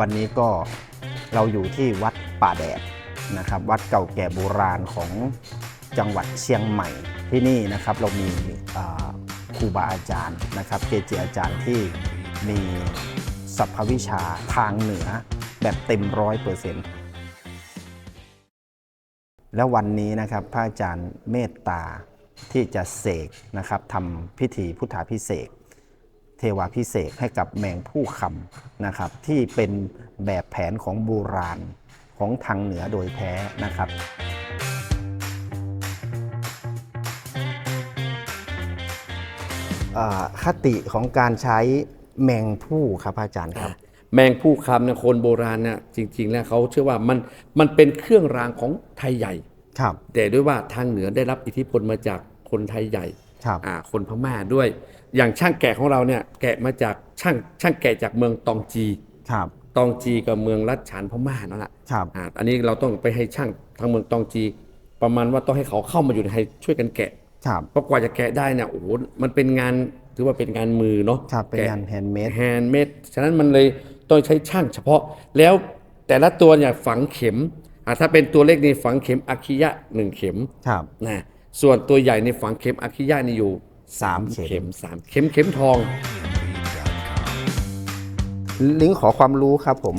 วันนี้ก็เราอยู่ที่วัดป่าแดดนะครับ วัดเก่าแก่โบราณของจังหวัดเชียงใหม่ที่นี่นะครับเรามีครูบาอาจารย์นะครับ เกจิอาจารย์ที่มีสัพพวิชาทางเหนือแบบเต็มร้อยเปอร์เซ็นต์แล้ววันนี้นะครับพระอาจารย์เมตตาที่จะเสกนะครับทำพิธีพุทธาพิเศษ เทวาพิเศษกให้กับแมงผู้คำนะครับ ที่เป็นแบบแผนของโบราณของทางเหนือโดยแท้นะครับอ่าคติของการใช้แมงผู้ครับอาจารย์ครับ แมงผู้คำเนี่ยคนโบราณเนี่ยจริง ๆ แล้วเขาเชื่อว่ามันมันเป็นเครื่องรางของไทยใหญ่ครับ แต่ด้วยว่าทางเหนือได้รับอิทธิพลมาจาก คนไทยใหญ่ครับอ่าคนพม่าด้วย อย่างช่างแกะของเราเนี่ยแกะมาจากช่างช่างแกะจากเมืองตองจีครับตองจีกับเมืองรัชฉานพม่านั่นแหละครับอ่าอันนี้เราต้องไปให้ช่างทางเมืองตองจี ประมาณว่าต้องให้เขาเข้ามาอยู่ในไทยช่วยกันแกะครับเพราะกว่าจะแกะได้เนี่ยโอ้โหมันเป็นงานถือว่าเป็นงานมือเนาะครับเป็นงาน handmade แฮนด์เมดฉะนั้นมันเลยต้องใช้ช่างเฉพาะแล้วแต่ละตัวเนี่ยฝังเข็มอ่าถ้าเป็นตัวเล็กนี่ฝังเข็มอาคิยะหนึ่งเข็มครับนะ ส่วนตัวใหญ่ในฝังเข็มอาคิยะนี่อยู่สามเข็ม เข็มสามเข็มเข็มทอง ลิงก์ขอความรู้ครับผม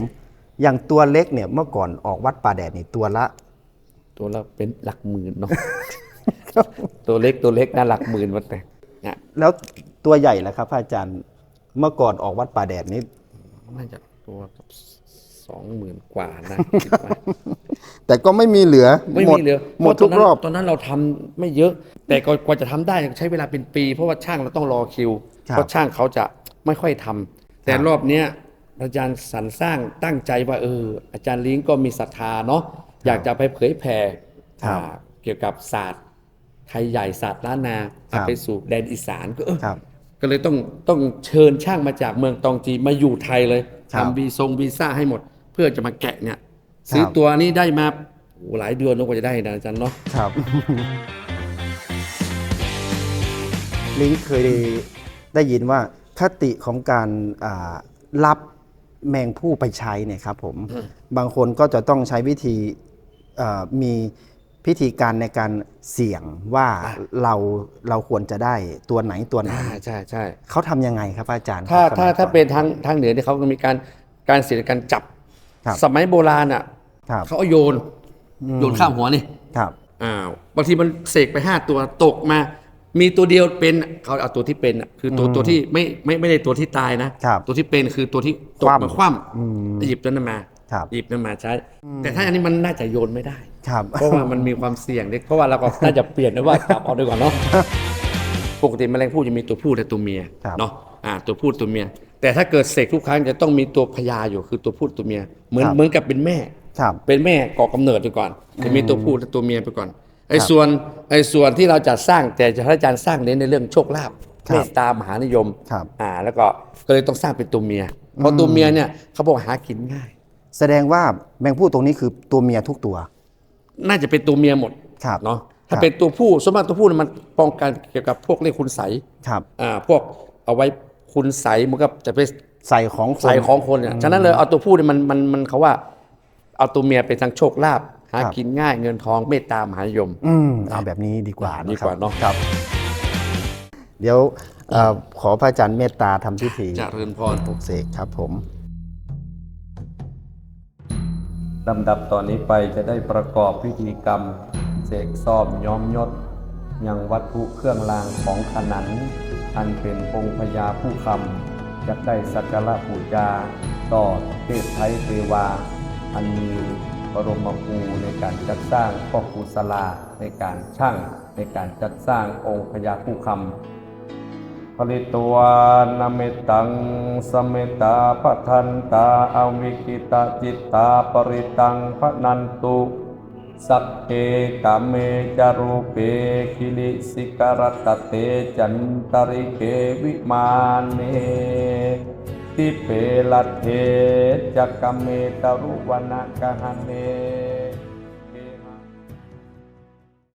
อย่างตัวเล็กเนี่ยเมื่อก่อนออกวัดป่าแดดนี่ตัวละ ตัวละเป็นหลักหมื่นเนาะ ตัวเล็กตัวเล็กนะหลักหมื่นวันแต่เนี่ยแล้วตัวใหญ่ล่ะครับพระอาจารย์เมื่อก่อนออกวัดป่าแดดนี่น่าจะตัวสองหมื่นกว่านะคิดว่า แต่ก็ไม่มีเหลือไม่หมีเหลือหมดทุกรอบ ตอนนั้นเราทำไม่เยอะ แต่กว่าจะทำได้ใช้เวลาเป็นปี เพราะว่าช่างเราต้องรอคิว ครับเพราะช่างเขาจะไม่ค่อยทำแต่ครับรอบเนี้ยอาจารย์สรรสร้างตั้งใจว่าเออ อาจารย์ลิงก็มีศรัทธาเนาะอยากจะไปเผยแผ่ครับอ่าเกี่ยวกับศาสตร์ไทยใหญ่ศาสตร์ล้านนาครับ ไปสู่แดนอีสานก็เออ ครับ ก็เลยต้องต้องเชิญช่างมาจากเมืองตองจีมาอยู่ไทยเลยครับ ทำวีซงวีซ่าให้หมด เพื่อจะมาแกะเนี่ย ซื้อครับตัวนี้ได้มาโอ้โหหลายเดือนแล้วกว่าจะได้นะอาจารย์เนาะครับ ลิงก์เคยได้ยินว่าคติของการอ่ารับแมงผู้ไปใช้เนี่ยครับผมบางคนก็จะต้องใช้วิธีอ่ามีพิธีการในการเสี่ยงว่าอะเราเราควรจะได้ตัวไหนตัวไหนอ่าใช่ใช่เขาทำยังไงครับอาจารย์ ถ้าครับถ้าสมัยถ้าก่อเป็นทางทางเหนือเนี่ยเขาก็มีการการเสียการจับ ครับสมัยโบราณอะครับเขาเอาโยนโยนข้ามหัวนี่ครับ อ้าวบางทีมันเสกไปห้าตัวตกมา มีตัวเดียวเป็นเขาเอาตัวที่เป็นอะคือตัวตัวที่ไม่ไม่ไม่ได้ตัวที่ตายนะครับตัวที่เป็นคือตัวที่ตกคว่ำมาคว่อืมำหยิบนั้นมาครับ หยิบนั้นมาใช้ แต่ถ้าอันนี้มันน่าจะโยนไม่ได้ ครับ เพราะว่ามันมีความเสี่ยงเล็กเพราะว่าเราก็น่าจะเปลี่ยนนะว่าจับเอาดีกว่าเนาะปกติแมลงผู้จะมีตัวผู้และตัวเมียครับ เนาะอ่าตัวผู้ตัวเมีย แต่ถ้าเกิดเสกทุกครั้งจะต้องมีตัวพญาอยู่คือตัวผู้ตัวเมียเหมือนครับ เหมือนกับเป็นแม่ ครับ เป็นแม่ก่อกำเนิดไปก่อนจะมีตัวผู้และตัวเมียไปก่อนไอ้ครับส่วนไอ้ส่วนที่เราจะสร้างแต่จะพระอาจารย์สร้างเน้นในเรื่องโชคลาภครับเมตตามหานิยมครับ อ่า แล้วก็ก็เลยต้องสร้างเป็นตัวเมียเพราะตัวเมียเนี่ยเขาบอกหากินง่าย แสดงว่าแมงผู้ตรงนี้คือตัวเมียทุกตัว น่าจะเป็นตัวเมียหมดครับเนาะครัถ้าบเป็นตัวผู้ส่วนมากตัวผู้เนี่ยมันป้องกันเกี่ยวกับพวกเลขคุณใสยครับ อ่าพวกเอาไว้ คุณใสยมันก็จะไปใส่ของคนใส่ของคนเนี่ยฉะนั้นเลยเอาตัวผู้เนี่ยมันมันมันเขาว่า เอาตัวเมียเป็นทางโชคลาภหาครับกินง่ายเงินทองเมตตามหานิยมอืมเอาแบบนี้ดีกว่าดีกว่าเนอะครับ เดี๋ยวเอ่อขอพระอาจารย์เมตตาทำพิธีเจริญพรปลุกเสกครับผมลำดับต่อนนี้ไปจะได้ประกอบพิธีกรรม เสกซ่อมย้อมยศ ยังวัตถุเครื่องรางของขนัน อันเป็นองค์พญาผู้คำจะได้สักการะบูชาต่อเทพไทยเทวา อันมีบรมครูในการจัดสร้างพ่อครูสลาในการช่างในการจัดสร้างองค์พญาผู้คำผลิตวานเมตังสเมตาปทันตาอวิกิตาจิตตาปริตังพนันตุ สักเพกามเมจารูเปคิลิสิการตเตจันตริเกวิมานเนติเปลเทจักกมเมตรุวนะกหันเน